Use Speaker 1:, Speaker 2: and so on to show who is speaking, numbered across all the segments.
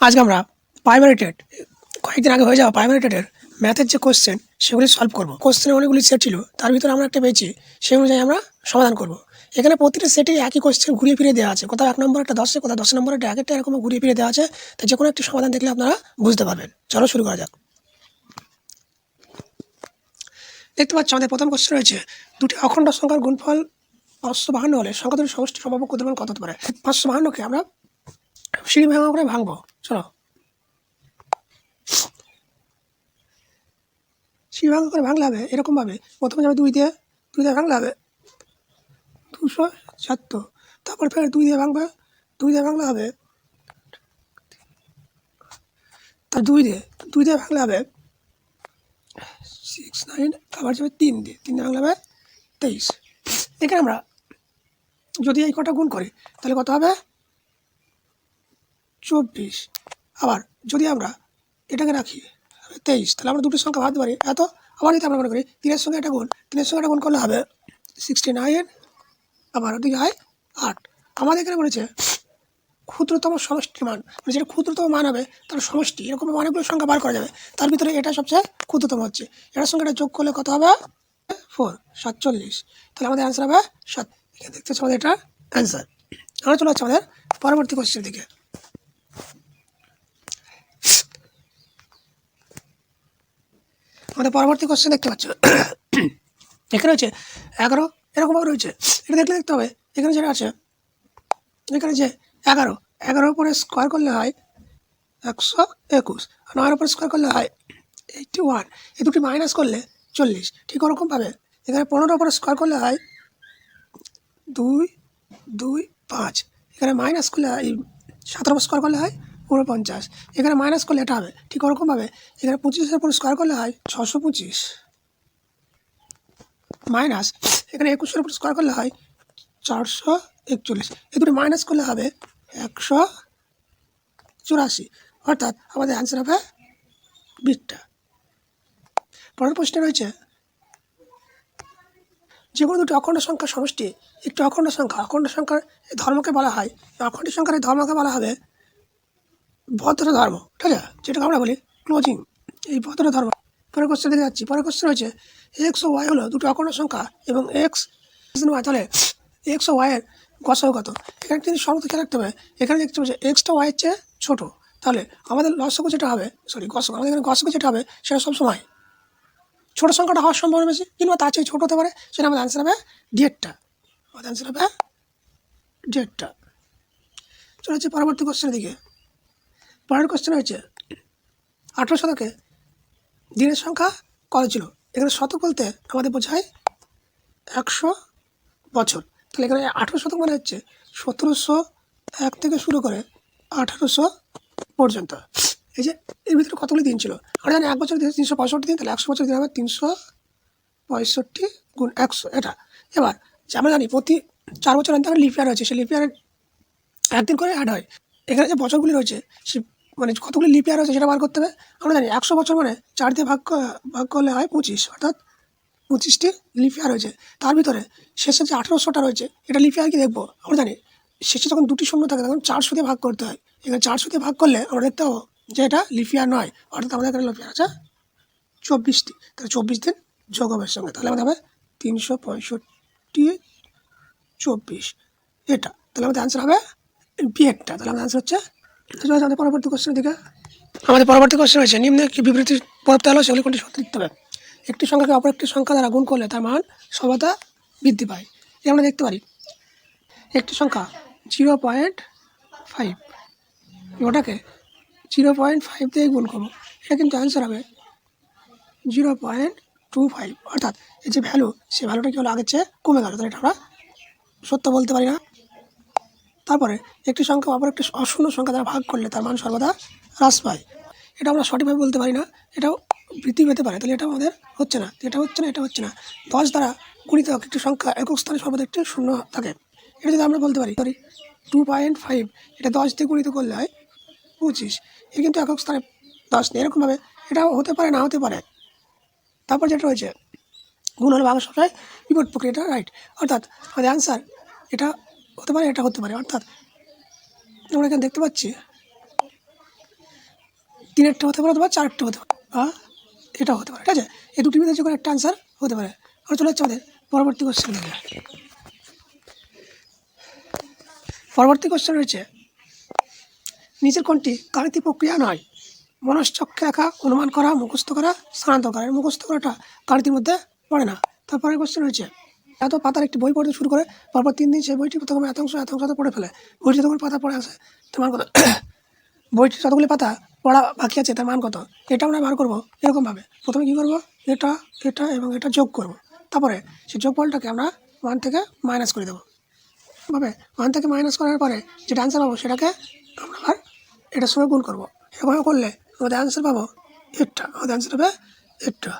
Speaker 1: আজকে আমরা primary TET কয়েকদিন আগে হয়ে যাওয়া প্রাইমারি টেটের ম্যাথের যে কোশ্চেন সেগুলি সলভ করব। কোশ্চেনের অনেকগুলি সেট ছিল, তার ভিতরে আমরা একটা পেয়েছি, সেই অনুযায়ী আমরা সমাধান করব। এখানে প্রতিটা সেটে একই কোশ্চেন ঘুরিয়ে ফিরে দেওয়া আছে। কোথাও এক নম্বর, একটা দশে, কোথাও দশ নম্বর, একটা একটা এরকম ঘুরিয়ে ফিরে দেওয়া আছে। তো যে কোনো একটি সমাধান দেখলে আপনারা বুঝতে পারবেন। চলো শুরু করা যাক। দেখতে পাচ্ছ আমাদের প্রথম কোশ্চেন রয়েছে, দুটি অখণ্ড সংখ্যার গুণফল পাঁচশো বাহান্ন হলে সংখ্যা দুটি সমষ্টি সম্ভাব্য ক্ষুদ্রমান কত হতে পারে? পাঁচশো বাহান্নকে আমরা সিঁড়ি ভাঙা করে ভাঙবো। চলো। সিঁড়ি ভাঙা করে ভাঙলে হবে এরকমভাবে প্রথমে যাবে দুই দিয়ে দুই দিয়ে ভাঙলে হবে। দুশো সাতশো। তারপর ফের দুই দিয়ে ভাঙবে, দুই দিয়ে ভাঙলে হবে। তার দুই দিয়ে দুই দিয়ে ভাঙলে হবে সিক্স নাইন আবার যাবে তিন দিয়ে। তিন দিয়ে ভাঙলে হবে তেইশ। এখানে আমরা যদি এই কটা গুণ করি, তাহলে কত হবে? চব্বিশ। আবার যদি আমরা এটাকে রাখি তেইশ, তাহলে আমরা দুটো সংখ্যা ভাবতে পারি। এত? আবার যদি আমরা মনে করি তিনের সঙ্গে একটা গুণ, তিনের সঙ্গে একটা গুণ করলে হবে সিক্সটি নাইন আবার ওদিকে হয় আট। আমাদের এখানে বলেছে ক্ষুদ্রতম সমষ্টির মান মানে যেটা ক্ষুদ্রতম মান হবে, তার সমষ্টি, এরকম অনেকগুলো সংখ্যা বার করা যাবে। তার ভিতরে এটা সবচেয়ে ক্ষুদ্রতম হচ্ছে। এটার সঙ্গে এটা যোগ করলে কত হবে? ফোর সাতচল্লিশ। তাহলে আমাদের অ্যান্সার হবে সাত। দেখতে পাচ্ছি আমাদের এটা অ্যান্সার আমরা চলে যাচ্ছি আমাদের পরবর্তী কোশ্চেন দিকে। আমাদের পরবর্তী কোশ্চেন দেখতে পাচ্ছ। এখানে হচ্ছে এগারো এরকমভাবে রয়েছে। এটা দেখলে দেখতে হবে, এখানে যেটা আছে, এখানে যে এগারো এগারোর উপরে স্কোয়ার করলে হয় একশো একুশ, আর নয়ের উপরে স্কোয়ার করলে হয় এইটটি ওয়ান এই দুটি মাইনাস করলে চল্লিশ। ঠিক ওরকমভাবে এখানে পনেরোর উপরে স্কোয়ার করলে হয় দুই দুই, পাঁচ। এখানে মাইনাস করলে হয়, সতেরো স্কোয়ার করলে হয় উনপঞ্চাশ এখানে মাইনাস করলে এটা হবে। ঠিক ওরকমভাবে এখানে পঁচিশের উপর স্কোয়ার করলে হয় ছশো পঁচিশ। মাইনাস এখানে একুশের উপর স্কোয়ার করলে হয় চারশো একচল্লিশ। এ দুটো মাইনাস করলে হবে একশো চুরাশি। অর্থাৎ আমাদের অ্যান্সার হবে বিটটা। পরের প্রশ্নে রয়েছে যে কোনো দুটি অখণ্ড সংখ্যার সমষ্টি একটি অখণ্ড সংখ্যা। অখণ্ড সংখ্যার ধর্মকে বলা হয়। অখণ্ড সংখ্যার ধর্মকে বলা হবে ভদ্র ধর্ম ঠিক আছে? যেটাকে আমরা বলি ক্লোজিং এই ভদ্র ধর্ম পরের কোশ্চেন দেখে যাচ্ছি। পরের কোশ্চেন হচ্ছে এক্স ও ওয়াই হলো দুটো অখণ্ড সংখ্যা এবং এক্স ওয়াই তাহলে এক্স ও ওয়াইয়ের গসাও কত? এখানে কিন্তু সর্বত খেয়াল রাখতে হবে। এখানে দেখতে পাচ্ছি এক্সটা ওয়াইয়ের চেয়ে ছোটো। তাহলে আমাদের লসক যেটা হবে সরি গসক আমাদের এখানে গসক যেটা হবে সেটা সবসময় ছোটো সংখ্যাটা হওয়ার সম্ভাবনা বেশি, কিংবা তার চেয়ে ছোটো হতে পারে, সেটা আমাদের অ্যান্সার হবে ডেটটা আমাদের অ্যান্সার হবে ডেটটা চলে হচ্ছে পরবর্তী কোশ্চেনের দিকে। পরের কোশ্চেন হয়েছে। আঠেরো শতকে দিনের সংখ্যা কত ছিল? এখানে শতক বলতে আমাদের বোঝায় একশো বছর। তাহলে এখানে আঠেরো শতক মানে হচ্ছে সতেরোশো এক থেকে শুরু করে আঠারোশো পর্যন্ত। এই যে এর ভিতরে কতগুলি দিন ছিল? আমরা জানি এক বছর দিন তিনশো পঁয়ষট্টি দিন, তাহলে একশো বছর দিন হবে তিনশো পঁয়ষট্টি গুণ একশো। এটা। এবার যে আমরা জানি প্রতি চার বছর অন্তর লিপিয়ার রয়েছে, সেই লিপিয়ারের একদিন করে অ্যাড হয়। এখানে যে বছরগুলি রয়েছে সে মানে কতগুলি লিপিয়ার রয়েছে সেটা বার করতে হবে? আমরা জানি একশো বছর মানে চার দিয়ে ভাগ ভাগ করলে হয় পঁচিশ, অর্থাৎ পঁচিশটি লিপিয়ার রয়েছে। তার ভিতরে শেষে যে আঠেরোশোটা রয়েছে, এটা লিপিয়ার কি দেখব? আমরা জানি শেষে যখন দুটি শূন্য থাকে তখন চারশো দিয়ে ভাগ করতে হয়। এখানে চারশো দিয়ে ভাগ করলে আমরা দেখতে পাবো যে এটা লিপিয়ার নয়, অর্থাৎ আমাদের এখানে লিপিয়ার আছে চব্বিশটি। তাহলে চব্বিশ দিন যোগ হবে সঙ্গে। তাহলে আমাদের হবে তিনশো পঁয়ষট্টি চব্বিশ। এটা। তাহলে আমাদের অ্যান্সার হবে বিয়েরটা তাহলে আমাদের অ্যান্সার হচ্ছে আমাদের পরবর্তী কোশ্চেনের দিকে। আমাদের পরবর্তী কোশ্চেন হয়েছে, নিম্নে কি বিবৃতি প্রদত্ত হলো সেগুলি কোনটি সত্য লিখতে হবে একটি সংখ্যাকে অপর একটি সংখ্যা দ্বারা গুণ করলে তার মান সর্বদা বৃদ্ধি পায়। এই আমরা দেখতে পারি। একটি সংখ্যা জিরো পয়েন্ট ফাইভ। ওটাকে জিরো পয়েন্ট ফাইভ দিয়ে গুণ করব। এটা কিন্তু অ্যান্সার হবে জিরো পয়েন্ট টু ফাইভ। অর্থাৎ এই যে ভ্যালু সেই ভ্যালুটা কি হলো আগের চেয়ে কমে গেল? তাহলে এটা আমরা সত্য বলতে পারি না। তারপরে একটি সংখ্যা অপর একটি অশূন্য সংখ্যা দ্বারা ভাগ করলে তার মান সর্বদা হ্রাস পায়। এটা আমরা সঠিকভাবে বলতে পারি না। এটাও বৃদ্ধি পেতে পারে। তাহলে এটা আমাদের হচ্ছে না। এটা হচ্ছে না, এটা হচ্ছে না। দশ দ্বারা গুণিত একটি সংখ্যা একক স্থানে সর্বদা একটি শূন্য থাকে। এটা যদি আমরা বলতে পারি সরি টু পয়েন্ট ফাইভ এটা দশ দিয়ে গুণিত করলে হয় পঁচিশ। এর কিন্তু একক স্থানে দশ নেই, এরকমভাবে এটাও হতে পারে, না হতে পারে। তারপর যেটা রয়েছে গুণ হলো ভাগ সবসময় বিপদ প্রক্রিয়া এটা রাইট অর্থাৎ আমাদের অ্যান্সার এটা হতে পারে, এটা হতে পারে। অর্থাৎ আমরা এখানে দেখতে পাচ্ছি, তিনেরটা হতে পারে অথবা চারটে হতে পারে, বা এটাও হতে পারে, ঠিক আছে? এই যে কোনো একটা আনসার হতে পারে, আমরা চলে যাচ্ছে আমাদের পরবর্তী কোশ্চেন থেকে পরবর্তী কোশ্চেন রয়েছে, নিচের কোনটি গাণিতিক প্রক্রিয়া নয়, মনশ্চক্ষে একা অনুমান করা, মুখস্থ করা, স্থানান্তর করা। মুখস্থ করাটা গাণিতির মধ্যে পড়ে না। তারপরে কোশ্চেন রয়েছে এত পাতার একটি বই পড়তে শুরু করে, পরপর তিন দিন সেই বইটি প্রথমে এত অংশ এত অংশ পড়ে ফেলে। বইটি যতগুলো পাতা পড়ে আসে তার মান কত? বইটির যতগুলি পাতা পড়া বাকি আছে, তার মান কত? এটা আমরা বার করব এরকমভাবে। প্রথমে কী করব? এটা এটা এবং এটা যোগ করব। তারপরে সেই যোগফলটাকে আমরা ওয়ান থেকে মাইনাস করে দেবো। ভাবে? ওয়ান থেকে মাইনাস করার পরে যেটা অ্যান্সার পাবো সেটাকে আমরা আবার এটার সঙ্গে গুণ করব। এরকম করলে আমাদের অ্যান্সার পাবো এটা, আমাদের অ্যান্সার হবে এটা।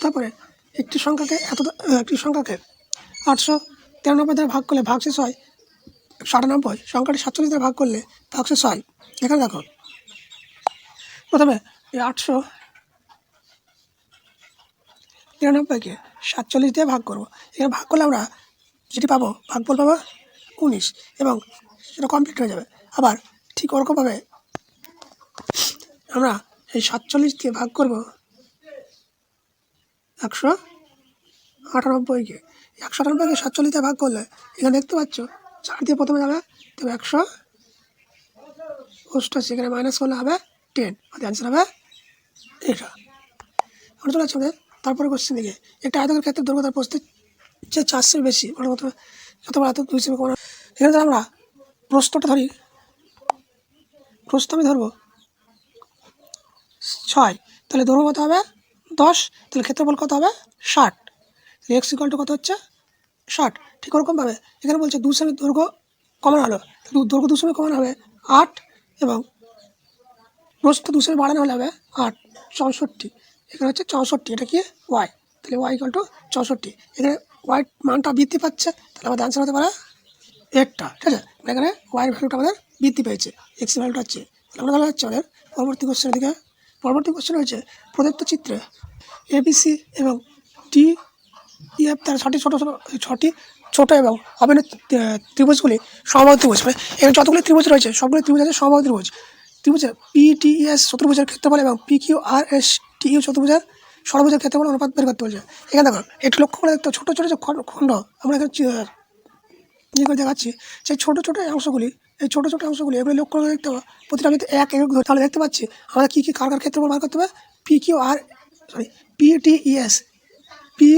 Speaker 1: তারপরে একটি সংখ্যাকে এত একটি সংখ্যাকে আটশো তিরানব্বই দ্বারা ভাগ করলে ভাগশেষ হয় সাতানব্বই, সংখ্যাটি সাতচল্লিশ দ্বারা ভাগ করলে ভাগশেষ হয়। এখানে দেখো, প্রথমে এই আটশো তিরানব্বইকে সাতচল্লিশ দিয়ে ভাগ করব। এখানে ভাগ করলে আমরা যেটি পাবো ভাগ ভাগফল পাবো উনিশ এবং সেটা কমপ্লিট হয়ে যাবে। আবার ঠিক ওরকমভাবে আমরা এই সাতচল্লিশ দিয়ে ভাগ করব একশো আটানব্বইকে একশো আটানব্বইকে সাতচল্লিশ ভাগ করলে এখানে দেখতে পাচ্ছ, চার দিয়ে প্রথমে যাবে, তবে একশো অষ্টাশি, এখানে মাইনাস করলে হবে টেন আমাদের অ্যান্সার হবে এটা আমরা চলে আমাদের তারপরে কোশ্চেন দিকে একটা আয়তকের ক্ষেত্রে দৈর্ঘ্য প্রস্তুত যে চারশোর বেশি মানে কত বড় এত দুই কমানো এখানে আমরা প্রস্তটা ধরি। প্রস্ত আমি ধরবো ছয়, তাহলে কত হবে দশ, তাহলে ক্ষেত্রফল কত হবে? ষাট। এক্স ইকুয়াল টু কত হচ্ছে? ষাট। ঠিক ওরকমভাবে এখানে বলছে দু সেমি দৈর্ঘ্য কমানো হলো। দৈর্ঘ্য দু সেমি কমানো হবে আট এবং প্রস্থ দু সেমি বাড়ানো হলে হবে আট, চৌষট্টি। এখানে হচ্ছে চৌষট্টি। এটা কি? ওয়াই তাহলে ওয়াই ইকুয়াল টু চৌষট্টি। এখানে ওয়াই মানটা বৃদ্ধি পাচ্ছে, তাহলে আমাদের অ্যান্সার হতে পারে একটা। ঠিক আছে? এখানে ওয়াইয়ের ভ্যালুটা আমাদের বৃদ্ধি পেয়েছে। এক্স ভ্যালুটা হচ্ছে তাহলে আমরা দেখা যাচ্ছে আমাদের পরবর্তী কোশ্চেনের দিকে। পরবর্তী কোশ্চেন হয়েছে প্রদত্ত চিত্রে এবিসি এবং টি ইএফ তার ছটি ছোটো ছোটো, ছটি ছোটো এবং অভিন্ন ত্রিভুজগুলি সমবাহু ত্রিভুজ। মানে এখানে যতগুলি ত্রিভুজ রয়েছে, সবগুলি ত্রিভুজ আছে সমবাহু ত্রিভুজ। ত্রিভুজের পিটিএস চতুর্ভুজের ক্ষেত্রফল এবং P Q R S TU চতুর্ভুজের সর্বভুজের ক্ষেত্রফল অনুপাত বের করতে বলছে। এখানে দেখো, একটু লক্ষ্য করে দেখতে ছোটো ছোটো যে খণ্ড আমরা এখানে ইয়ে দেখাচ্ছি, সেই ছোটো ছোটো অংশগুলি এই ছোটো ছোটো অংশগুলি এগুলো লক্ষ্য করে দেখতে হবে। প্রতিটা যদি এক এক ধরে তাহলে দেখতে পাচ্ছি আমাদের কী কী কার কার ক্ষেত্রফল বার করতে হবে? P Q R sorry PTES P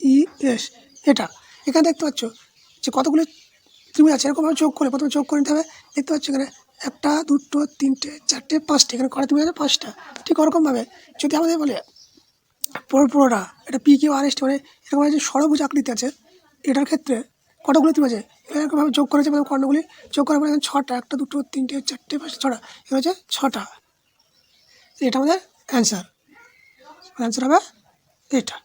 Speaker 1: E S এটা। এখানে দেখতে পাচ্ছ যে কতগুলি ত্রিভুজ আছে, এরকমভাবে যোগ করে প্রথমে যোগ করে নিতে হবে। দেখতে পাচ্ছ এখানে একটা, দুটো, তিনটে, চারটে, পাঁচটা। এখানে কটা ত্রিভুজ আছে? পাঁচটা। ঠিক ওরকমভাবে। যদি আমাদের বলে পুরোটা। এটা P Q R S T মানে এরকম যে ষড়ভুজ আকৃতি আছে, এটার ক্ষেত্রে কতগুলো ত্রিভুজ আছে? এরকমভাবে যোগ করেছে প্রথম খণ্ডগুলি যোগ করার পরে ছটা, একটা, দুটো, তিনটে, চারটে, পাঁচটা, ছটা এখানে হচ্ছে ছটা। এটা আমাদের অ্যান্সার অ্যান্সার হবে এটা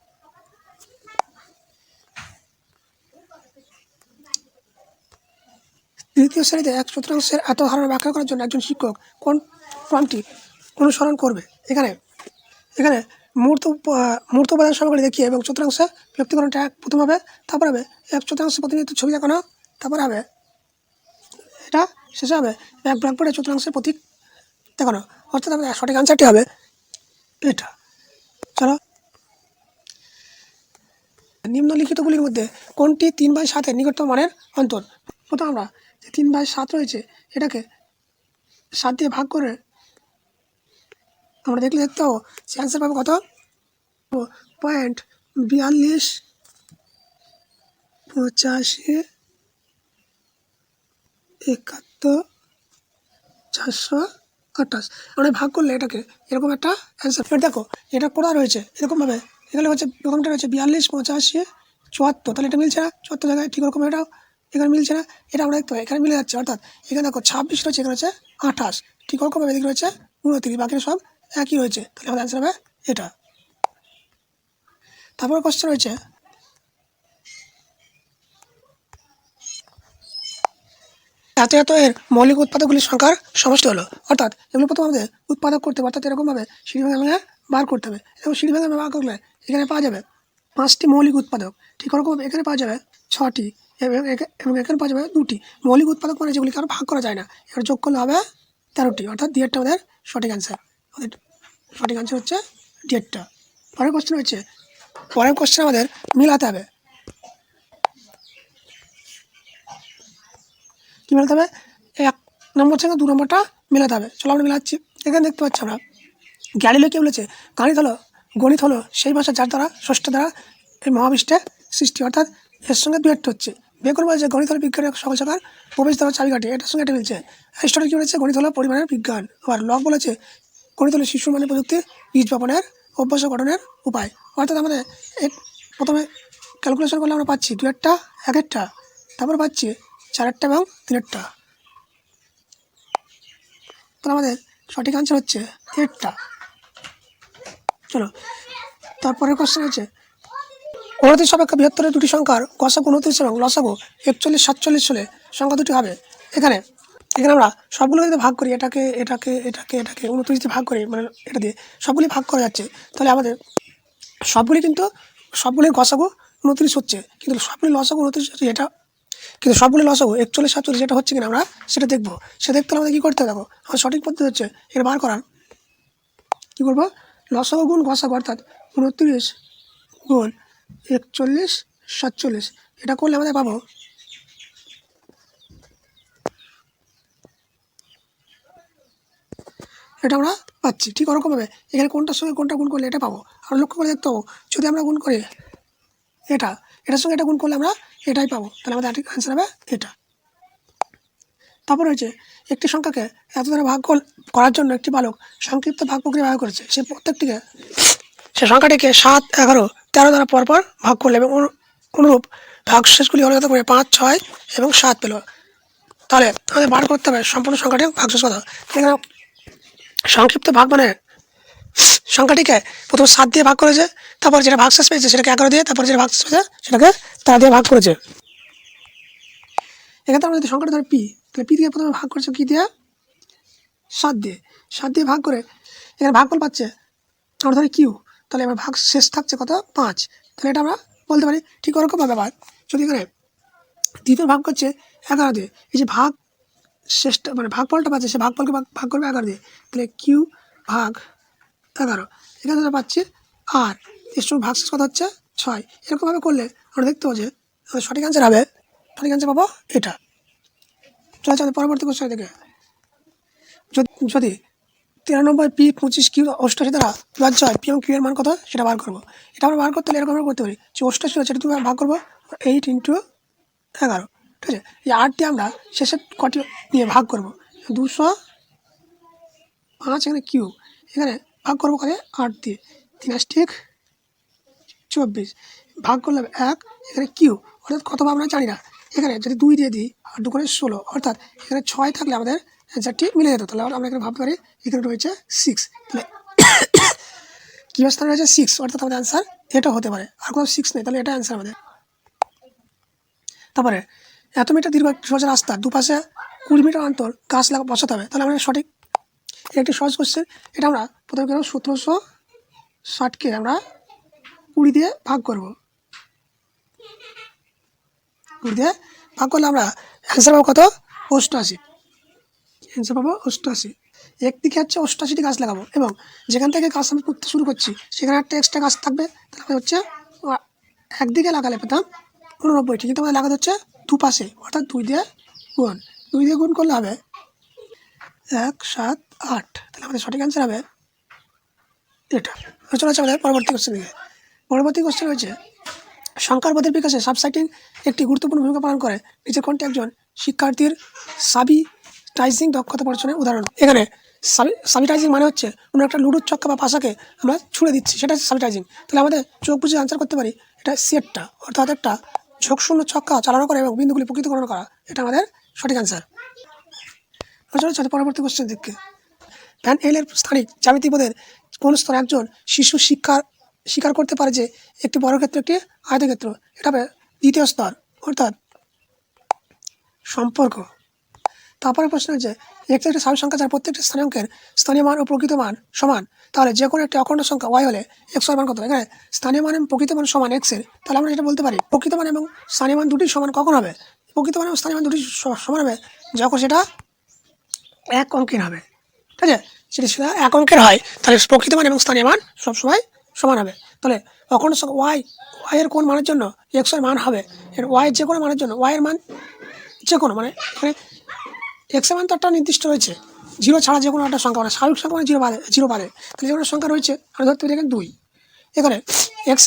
Speaker 1: দ্বিতীয় শ্রেণীতে এক চতুর্থাংশের এত ধারণা ব্যাখ্যা করার জন্য একজন শিক্ষক কোন ক্রমটি অনুসরণ করবে? এখানে এখানে মূর্ত মূর্ত উপাদান সামগ্রী দেখিয়ে এবং চতুর্থাংশে ব্যক্তিকরণটা এক প্রথম হবে, তারপর হবে। এক চতুর্থাংশ প্রতিনিধিত্ব ছবি দেখানো, তারপর হবে। এটা শেষে হবে। এক ব্ল্যাকবোর্ডে চতুর্থাংশের প্রতীক দেখানো। অর্থাৎ আমাদের সঠিক আনসারটি হবে এটা। চলো। নিম্নলিখিতগুলির মধ্যে কোনটি তিন বাই সাতের নিকটতম মানের অন্তর? প্রথম আমরা যে তিন বাই সাত রয়েছে, এটাকে সাত দিয়ে ভাগ করে আমরা দেখলে দেখতে পাবো সে অ্যান্সার পাবো কত? পয়েন্ট বিয়াল্লিশ। পঁচাশি। একাত্তর। চারশো আঠাশ। আমরা ভাগ করলে এটাকে। এরকম একটা অ্যান্সার এবার দেখো, এটা করা রয়েছে। এরকমভাবে। এখানে হচ্ছে প্রথমটা রয়েছে বিয়াল্লিশ, পঁচাশি, চুয়াত্তর। তাহলে এটা মিলছে না? চুয়াত্তর জায়গায় ঠিক ওরকম এটাও। এখানে মিলছে না? এটা আমরা দেখতে পাই। এখানে মিলে যাচ্ছে। অর্থাৎ এখানে দেখো ছাব্বিশ রয়েছে, এখানে হচ্ছে আঠাশ। ঠিক ওরকমভাবে এদিকে রয়েছে, উনত্রিশ। বাকি সব একই রয়েছে তাহলে আমাদের অ্যান্সার হবে এটা। তারপর কোশ্চেন রয়েছে এত এত এর মৌলিক উৎপাদকগুলির সংখ্যার সমষ্টি হলো। অর্থাৎ এগুলো প্রথম আমাদের উৎপাদক করতে হবে, অর্থাৎ এরকমভাবে সিঁড়িভাগে আমাদের বার করতে হবে। এবং সিঁড়িভাগে আমরা বার করলে এখানে পাওয়া যাবে পাঁচটি মৌলিক উৎপাদক। ঠিক ওরকম এখানে পাওয়া যাবে ছটি এবং এখানে পাওয়া যাবে দুটি। মৌলিক উৎপাদক মানে যেগুলিকে আরও ভাগ করা যায় না। এবার যোগ করলে হবে তেরোটি। অর্থাৎ ডিএডটা আমাদের সঠিক অ্যান্সার আমাদের সঠিক অ্যান্সার হচ্ছে ডিএডটা পরের কোশ্চেন হচ্ছে, পরের কোশ্চেন আমাদের মিলাতে হবে। কী মেলাতে হবে? এক নম্বর সঙ্গে দু নম্বরটা মেলাতে হবে। চলো আমরা মেলাচ্ছি। এখানে দেখতে পাচ্ছি আমরা গ্যালিলে কী বলেছে, গণিত হলো গণিত হলো সেই ভাষা যার দ্বারা, ষষ্ঠ দ্বারা এই মহাবিশ্বের সৃষ্টি। অর্থাৎ এর সঙ্গে দুয়েরটা হচ্ছে। বেকুন বলেছে, গণিত হলো বিজ্ঞানের সকল শাখার প্রবেশ দ্বারা চাবিকাঠি এটার সঙ্গে এটা মিলছে। অ্যারিস্টটল কী বলেছে, গণিত হলো পরিমাণের বিজ্ঞান। আবার লক বলেছে গণিত হলো শিশু মানে প্রযুক্তির বীজ বপনের অভ্যাস গঠনের উপায়। অর্থাৎ আমাদের এক- প্রথমে ক্যালকুলেশন করলে আমরা পাচ্ছি দুয়েরটা একেরটা তারপর পাচ্ছি চারেরটা এবং তিনেরটা তাহলে আমাদের সঠিক আনসার হচ্ছে এরটা চলো, তারপরের কোশ্চেন হচ্ছে, উনত্রিশ অপেক্ষা বৃহত্তরের দুটি সংখ্যার গসাগু উনত্রিশ এবং লসাগু একচল্লিশ সাতচল্লিশ হলে সংখ্যা দুটি হবে। এখানে এখানে আমরা সবগুলো যদি ভাগ করি, এটাকে এটাকে এটাকে এটাকে উনত্রিশ দিয়ে ভাগ করি মানে এটা দিয়ে সবগুলি ভাগ করা যাচ্ছে, তাহলে আমাদের সবগুলি কিন্তু সবগুলির গসাগু উনত্রিশ হচ্ছে, কিন্তু সবগুলি লসাগু উনত্রিশ হচ্ছে এটা, কিন্তু সবগুলি লসাগু একচল্লিশ, সাতচল্লিশ যেটা হচ্ছে কিনা আমরা সেটা দেখব। সেটা দেখতে আমাদের কী করতে দেখো আমার সঠিক পদ্ধতি হচ্ছে এটা বার করার। কী করব? লসাগু গুণ গসাগু, অর্থাৎ উনত্রিশ গুণ একচল্লিশ, সাতচল্লিশ, এটা করলে আমাদের পাবো এটা আমরা পাচ্ছি। ঠিক ওরকমভাবে। এখানে কোনটার সঙ্গে কোনটা গুণ করলে এটা পাবো? আর লক্ষ্য করে দেখতে যদি আমরা গুণ করি এটা, এটার সঙ্গে এটা গুণ করলে আমরা এটাই পাবো। তাহলে আমাদের অ্যান্সার হবে এটা। তারপর হচ্ছে একটি সংখ্যাকে এত দ্বারা ভাগ করার জন্য একটি বালক সংক্ষিপ্ত ভাগ প্রক্রিয়া ব্যবহার করেছে। সে প্রত্যেকটিকে সে সংখ্যাটিকে সাত, এগারো, তেরো দ্বারা পরপর ভাগ করলে এবং অনুরূপ ভাগ শেষগুলি হলে করে পাঁচ, ছয় এবং সাত পেল। তাহলে আমাদের বার করতে হবে সম্পূর্ণ সংখ্যাটি ভাগশেষ এখানে সংক্ষিপ্ত ভাগ মানে সংখ্যাটিকে প্রথম সাত দিয়ে ভাগ করেছে, তারপর যেটা ভাগশেষ পেয়েছে সেটাকে এগারো দিয়ে, তারপর যেটা ভাগশেষ পেয়েছে সেটাকে তারা দিয়ে ভাগ করেছে। এখানে আমরা যদি সংখ্যাটা ধরে পি তাহলে পি দিয়ে প্রথমে ভাগ করেছে কি দিয়ে? সাত দিয়ে। সাত দিয়ে ভাগ করে এখানে ভাগফল পাচ্ছে, আমরা ধরি কিউ তাহলে এবার ভাগ শেষ থাকছে কত? পাঁচ। তাহলে এটা আমরা বলতে পারি ঠিক ওরকম ব্যাপার। যদি এখানে দ্বিতীয় ভাগ করছে এগারো দিয়ে, এই যে ভাগ শেষটা মানে ভাগফলটা পাচ্ছে, সে ভাগফলকে ভাগ ভাগ করবে এগারো দিয়ে। তাহলে কিউ ভাগ এগারো। এখানে আমরা পাচ্ছি আর সঙ্গে ভাগ শেষ কথা হচ্ছে? ছয়। এরকমভাবে করলে আমরা দেখতে পাবো যে সঠিক অ্যান্সার হবে, সঠিক অ্যান্সার পাবো এটা। চলে চলে পরবর্তী কোশ্চেন থেকে যদি তিরানব্বই পি পঁচিশ কিউ অষ্টাশি দ্বারা বিভাজ্য হয় পি এবং কিউ এর মান কত সেটা বার করব। এটা আমরা বার করতে হলে এরকম করতে পারি। যে অষ্টাশি হচ্ছে তুমি ভাগ করব, এইট ইন্টু এগারো। ঠিক আছে? এই আটটি আমরা শেষের কটি নিয়ে ভাগ করব। দুশো পাঁচ এখানে কিউ এখানে ভাগ করব করে আট দিয়ে। তিন ঠিক চব্বিশ। ভাগ করলাম এক, এখানে কিউ অর্থাৎ কত আমরা জানি না। এখানে যদি দুই দিয়ে দিই আর দু করে ষোলো। অর্থাৎ এখানে ছয় থাকলে আমাদের অ্যান্সারটি মিলে যেত। তাহলে আমরা এখানে ভাবতে পারি এখানে রয়েছে সিক্স তাহলে কী স্থানে রয়েছে সিক্স অর্থাৎ আমাদের অ্যান্সার এটা হতে পারে। আর কোনো সিক্স নেই। তাহলে এটা অ্যান্সার আমাদের। তারপরে এত মিটার দীর্ঘ সোজা রাস্তা, দুপাশে কুড়ি মিটার অন্তর গাছ লাগা বসাতে হবে। তাহলে আমরা সঠিক একটি সহজ কোশ্চেন এটা আমরা প্রথমে কেন সতেরোশো ষাটকে আমরা কুড়ি দিয়ে ভাগ করব। কুড়ি দিয়ে ভাগ করলে আমরা অ্যান্সার পাবো কত? অষ্টআশি। অ্যান্সার পাবো অষ্টআশি। একদিকে হচ্ছে অষ্টআশিটি গাছ লাগাবো এবং যেখান থেকে গাছ আমি করতে শুরু করছি, সেখানে একটা এক্সট্রা গাছ থাকবে, তাহলে হচ্ছে একদিকে লাগালে পেতাম উননব্বইটি, কিন্তু আমাদের লাগাতে হচ্ছে দুপাশে, অর্থাৎ দুই দিয়ে গুণ। দুই দিয়ে গুণ করলে হবে এক, সাত, আট। তাহলে আমাদের সঠিক অ্যান্সার হবে এটা। চলে আসছে আমাদের পরবর্তী কোশ্চেন দিকে পরবর্তী কোশ্চেন হচ্ছে, সংখ্যার বোধের বিকাশে সাবসাইটিং একটি গুরুত্বপূর্ণ ভূমিকা পালন করে। নিচের কোনটি একজন শিক্ষার্থীর সাবিটাইজিং দক্ষতা প্রদর্শনের উদাহরণ। এখানে সাবি সাবিটাইজিং মানে হচ্ছে কোনো একটা লুডোর ছক্কা বা পাশাকে আমরা ছুঁড়ে দিচ্ছি, সেটা হচ্ছে সাবিটাইজিং তাহলে আমাদের চোখ বুঝে আনসার করতে পারি, এটা সেটটা অর্থাৎ একটা ঝোঁকশূন্য ছক্কা চালানো করা এবং বিন্দুগুলি প্রকৃতিকরণ করা, এটা আমাদের সঠিক অ্যান্সার চলো পরবর্তী কোশ্চেন দিকে। ভ্যান এলের স্থানিক জ্যামিতি বোধের কোন স্তরে একজন শিশু শিক্ষার স্বীকার করতে পারে যে একটি বর্গক্ষেত্র একটি আয়তক্ষেত্র? এটা দ্বিতীয় স্তর, অর্থাৎ সম্পর্ক। তারপরে প্রশ্ন হচ্ছে একটি একটি স্বাভাবিক সংখ্যা যার প্রত্যেকটি স্থানীয়কের স্থানীয় মান ও প্রকৃত মান সমান, তাহলে যে কোনো একটি অখণ্ড সংখ্যা ওয়াই হলে এক্স মান কত? এখানে স্থানীয় মান এবং প্রকৃত মান সমান এক্সের তাহলে আমরা এটা বলতে পারি। প্রকৃত মান এবং স্থানীয় মান দুটি সমান কখন হবে? প্রকৃত মান এবং স্থানীয় মান দুটি সমান হবে যখন সেটা এক অঙ্কের হবে। ঠিক আছে? যদি সেটা এক অঙ্কের হয়, তাহলে প্রকৃত মান এবং স্থানীয় মান সবসময় সমান হবে। তাহলে অখণ্ড সংখ্যা ওয়াই ওয়াই এর কোন মানের জন্য এক্সের মান হবে? এর যে কোনো মানের জন্য ওয়াই এর মান যে কোনো মানে এক্সের মান তো একটা নির্দিষ্ট রয়েছে। জিরো ছাড়া যে কোনো একটা সংখ্যা মানে স্বাভাবিক সংখ্যা মানে জিরো বাড়ে জিরো বাড়ে। তাহলে যে কোনো সংখ্যা রয়েছে আমি ধরতে পারি এখানে দুই। এখানে এক্স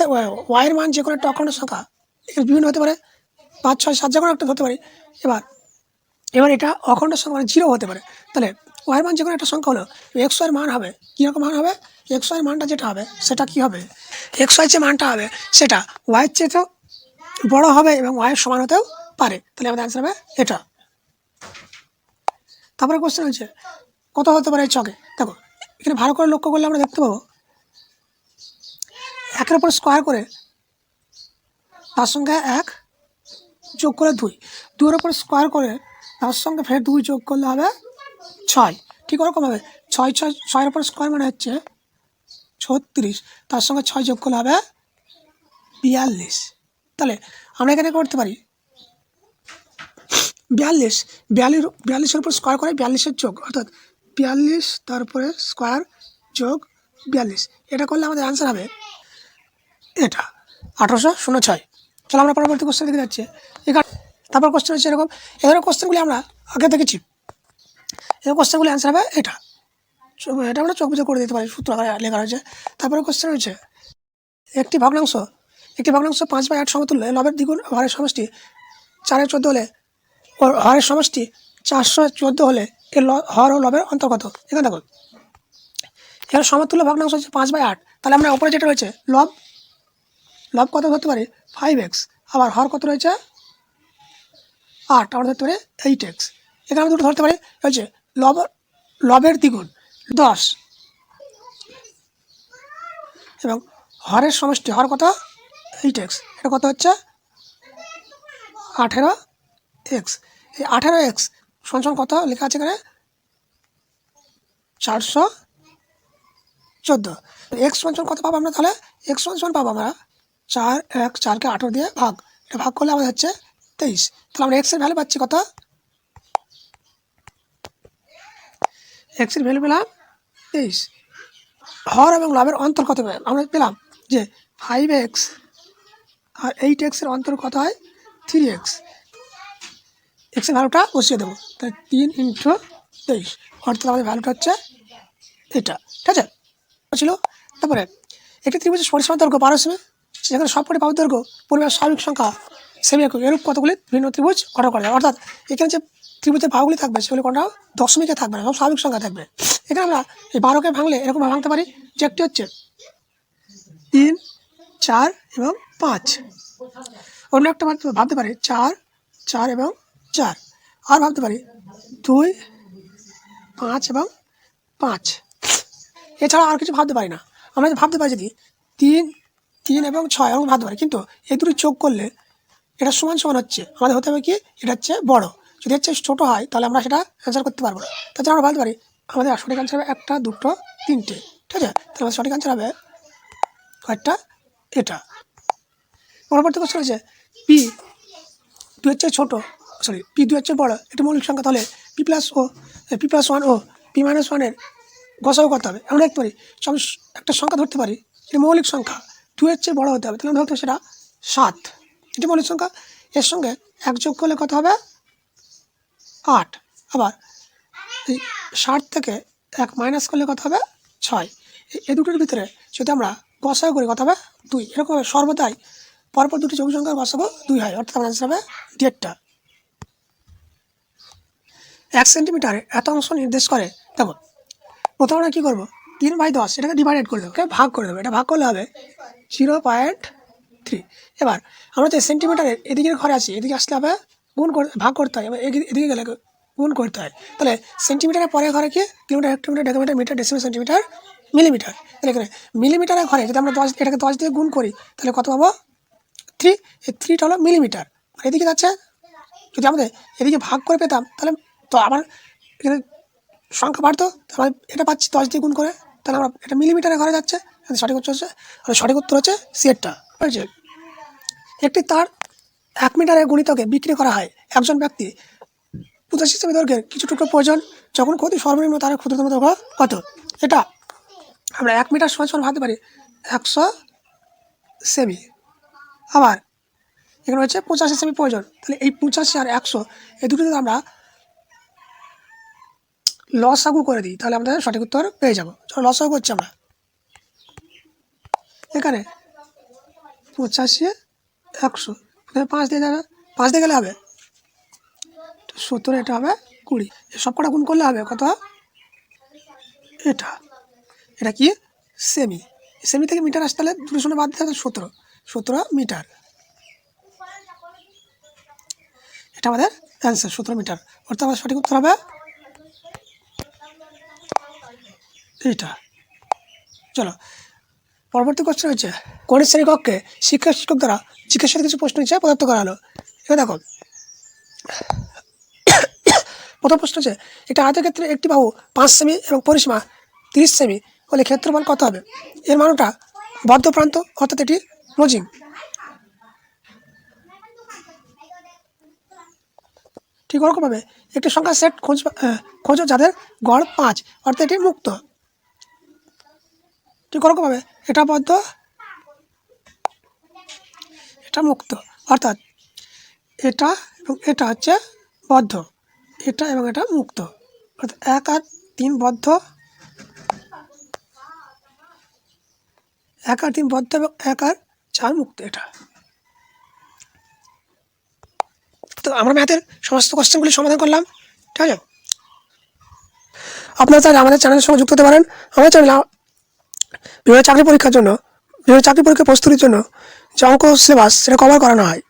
Speaker 1: ওয়াইয়ের মান যে কোনো একটা অখণ্ড সংখ্যা, এখানে বিভিন্ন হতে পারে। পাঁচ, ছয়, সাত যে কোনো একটা ধরতে পারি। এবার এবার এটা অখণ্ড সংখ্যা মানে জিরো হতে পারে। তাহলে ওয়াইয়ের মান যে কোনো একটা সংখ্যা হলো এক্স ওয়াইয়ের মান হবে, কীরকম মান হবে? এক্স ওয়াইয়ের মানটা যেটা হবে, সেটা কী হবে? এক্স ওয়াই যে মানটা হবে, সেটা ওয়াইয়ের চেয়েতেও বড়ো হবে এবং ওয়াইয়ের সমান হতেও পারে। তাহলে আমাদের অ্যান্সার হবে এটা। তারপরে কোশ্চেন হচ্ছে কত হতে পারে এই ছকে। দেখো, এখানে ভালো করে লক্ষ্য করলে আমরা দেখতে পাবো, একের উপর স্কোয়ার করে তার সঙ্গে এক যোগ করে দুই। দুয়ের উপর স্কোয়ার করে তার সঙ্গে ফের দুই যোগ করলে হবে ছয়। ঠিক ওরকম হবে ছয় ছয়, ছয়ের উপর স্কোয়ার মানে হচ্ছে ছত্রিশ। তার সঙ্গে ছয় যোগ করলে হবে বিয়াল্লিশ। তাহলে আমরা এখানে করতে পারি বিয়াল্লিশ বিয়াল্লিশ, বিয়াল্লিশের উপর স্কোয়ার করে বিয়াল্লিশের যোগ, অর্থাৎ বিয়াল্লিশ তারপরে স্কোয়ার যোগ বিয়াল্লিশ। এটা করলে আমাদের অ্যান্সার হবে এটা, আঠারোশো শূন্য ছয়। চলো আমরা পরবর্তী কোশ্চেন দেখে যাচ্ছি। এখানে, তারপর কোশ্চেন হচ্ছে এরকম এ ধরনের কোশ্চেনগুলি আমরা আগে দেখেছি। এই কোশ্চেনগুলি অ্যান্সার হবে এটা। এটা আমরা চোখ বুঝে করে দিতে পারি, সূত্র আকারে লেখা রয়েছে। তারপরে কোশ্চেন হচ্ছে, একটি ভগ্নাংশ একটি ভগ্নাংশ পাঁচ বাই আট সমতুল্য লবের দ্বিগুণ হরের সমষ্টি চারের চোদ্দ হলে ওর হরের সমষ্টি চারশো চোদ্দ হলে এর হর ও লবের অন্তর্গত। এখানে দেখো। এর সমতুল্য ভগ্নাংশ হচ্ছে পাঁচ বাই আট। তাহলে আমরা ওপরে যেটা রয়েছে, লব লব কত ধরতে পারি? ফাইভ এক্স আবার হর কত রয়েছে? আট। আমরা ধরতে পারি এইট এক্স এখানে আমরা দুটো ধরতে পারি হচ্ছে লব, লবের দ্বিগুণ, দশ। এবং হরের সমষ্টি, হর কত? এইট এক্স এটা কত হচ্ছে? আঠেরো এক্স আঠেরো এক্স। সমান কত লেখা আছে এখানে? চারশো চোদ্দ। এক্স সমান কত পাবো আমরা তাহলে? এক্স সমান পাবো আমরা। চার, এক, চারকে আঠেরো দিয়ে ভাগ। এটা ভাগ করলে আমাদের হচ্ছে তেইশ। তাহলে আমরা এক্সের ভ্যালু পাচ্ছি কত? এক্সের ভ্যালু পেলাম তেইশ। হর এবং লাভের অন্তর কত? আমরা পেলাম যে ফাইভ এক্স। আর এইট এক্সের অন্তর কত হয়? Three X. এক্সের ভ্যালুটা বসিয়ে দেবো। তাই তিন ইন্টু তেইশ। অর্থাৎ আমাদের ভ্যালুটা হচ্ছে এটা। ঠিক আছে? ছিল। তারপরে একটি ত্রিভুজের পরিসীমা দৈর্ঘ্য বারো সেমি। যেখানে সবকটি বাহুর দৈর্ঘ্য পরিমাণ স্বাভাবিক সংখ্যা সেমি একক। এরূপ কতগুলি? ভিন্ন ত্রিভুজ গঠন করা যায়। অর্থাৎ এখানে যে ত্রিভুজের বাহুগুলি থাকবে, সেগুলি কোনটা? দশমিকে থাকবে না। সব স্বাভাবিক সংখ্যা থাকবে। এখানে আমরা এই বারোকে ভাঙলে এরকম ভাঙতে পারি যে একটি হচ্ছে তিন, চার এবং পাঁচ। অন্য একটা ভাবতে পারি। চার চার এবং চার। আর ভাবতে পারি, দুই, পাঁচ এবং পাঁচ। এছাড়া আর কিছু ভাবতে পারি না। আমরা ভাবতে পারি যদি তিন তিন এবং ছয় এবং ভাবতে পারি, কিন্তু এই দুটি যোগ করলে এটা সমান সমান হচ্ছে। আমাদের হতে হবে কি? এটা হচ্ছে বড়। যদি হচ্ছে ছোটো হয়, তাহলে আমরা সেটা অ্যান্সার করতে পারব না। তাছাড়া আমরা ভাবতে পারি, আমাদের সঠিক অ্যান্সার হবে একটা, দুটো, তিনটে। ঠিক আছে? তাহলে আমাদের সঠিক অ্যান্সার হবে কয়েকটা, এটা। পরবর্তী কোশ্চেন হচ্ছে, পি। দু হচ্ছে ছোটো। সরি পি দু হচ্ছে বড় এটা মৌলিক সংখ্যা তাহলে পি প্লাস ও পি প্লাস ওয়ান ও পি মাইনাস ওয়ানের গসাও করতে হবে। আমরা দেখতে পারি একটা সংখ্যা ধরতে পারি, এটা মৌলিক সংখ্যা দু এর চেয়ে বড় হতে হবে। তাহলে ধরতে সেটা সাত। এটা মৌলিক সংখ্যা, এর সঙ্গে এক যোগ করলে কত হবে? আট। আবার এই ষাট থেকে এক মাইনাস করলে কত হবে? ছয়। এই- দুটোর ভিতরে যদি আমরা গসাও করি কত হবে? দুই। এরকম সর্বদাই পরপর দুটি চব্বিশ সংখ্যার গসাবো দুই হয়, অর্থাৎ আমার অ্যান্সার হবে ডেটটা এক সেন্টিমিটারে এত অংশ নির্দেশ করে। দেখো প্রথমে আমরা কী করব? তিন বাই দশ, এটাকে ডিভাইডেড করে দেবো ভাগ করে দেবো। এটা ভাগ করলে হবে জিরো পয়েন্ট থ্রি এবার, আমরা যে সেন্টিমিটারের এদিকের ঘরে আছি, এদিকে আসলে হবে গুণ করে ভাগ করতে হয়। এবার এদিকে এদিকে গেলে গুণ করতে হয়। তাহলে সেন্টিমিটারের পরে ঘরে কি? Kilometre hectometre decametre metre decimetre centimetre millimetre তাহলে এখানে মিলিমিটারের ঘরে যদি আমরা দশ এটাকে দশ দিয়ে গুণ করি, তাহলে কত পাবো? থ্রি এই থ্রিটা হলো মিলিমিটার আর এদিকে যাচ্ছে, যদি আমাদের এদিকে ভাগ করে পেতাম, তাহলে তো আবার এখানে সংখ্যা বাড়তো তাহলে এটা পাচ্ছি দশ দিয়ে গুণ করে, তাহলে আমরা এটা মিলিমিটারে ঘরে যাচ্ছে সঠিক উত্তর হচ্ছে, আর সঠিক উত্তর হচ্ছে সিয়েরটা হয়েছে একটি তার এক মিটারের গুণিতকে বিক্রি করা হয় একজন ব্যক্তি। পঁচাশি সেমি দৈর্ঘ্যের কিছু টুকরো প্রয়োজন, যখন ক্ষতি সর্বনিম্ন তার ক্ষুদ্রতম দৈর্ঘ্য কত? এটা আমরা এক মিটার সমান সমান ভাবতে পারি একশো সেমি। আবার এখানে হচ্ছে পঁচাশি সেমি প্রয়োজন, তাহলে এই পঁচাশি আর একশো, এই দুটো যদি আমরা লসাগু করে দিই, তাহলে আমাদের সঠিক উত্তর পেয়ে যাব। চলো লসাগু করছি আমরা। এখানে পঁচাশি, একশো। পাঁচ দিয়ে যাবে পাঁচ দিয়ে গেলে হবে? সত্তর, এটা হবে কুড়ি। সব কটা গুণ করলে হবে কত? এটা। এটা কি? সেমি। সেমি থেকে মিটার আসতে হলে দুটো শূন্য বাদ দিতে হবে সতেরো। সতেরো মিটার। এটা আমাদের অ্যান্সার সতেরো মিটার। অর্থাৎ আমাদের সঠিক উত্তর হবে এইটা। চলো, পরবর্তী কোশ্চেন হচ্ছে গণিত শ্রেণীকক্ষে শিক্ষক শিক্ষক দ্বারা জিজ্ঞাসার কিছু প্রশ্ন হিসেবে পদার্থ করা হলো? এবার দেখো, প্রথম প্রশ্ন হচ্ছে, একটা আয়তের ক্ষেত্রে একটি বাহু পাঁচ সেমি এবং পরিসীমা তিরিশ সেমি হলে ক্ষেত্রফল কত হবে? এর মানটা বদ্ধ প্রান্ত, অর্থাৎ এটি ক্লোজিং ঠিক ওরকমভাবে, একটি সংখ্যা সেট খোঁজ খোঁজো যাদের গড় পাঁচ, অর্থাৎ এটি মুক্ত। ঠিক ওরকমভাবে এটা বদ্ধ এটা মুক্ত। অর্থাৎ এটা এবং এটা হচ্ছে বদ্ধ। এটা এবং এটা মুক্ত। অর্থাৎ এক আর তিন বদ্ধ। এক আর তিন বদ্ধ এবং এক আর চার মুক্ত এটা। তো আমরা ম্যাথের সমস্ত কোশ্চেনগুলি সমাধান করলাম। ঠিক আছে? আপনারা চাইলে আমাদের চ্যানেলের সঙ্গে যুক্ত হতে পারেন। আমাদের চ্যানেলে বিভিন্ন চাকরি পরীক্ষার জন্য বিভিন্ন চাকরি পরীক্ষার প্রস্তুতির জন্য যে অঙ্ক সিলেবাস সেটা কভার করানো হয়।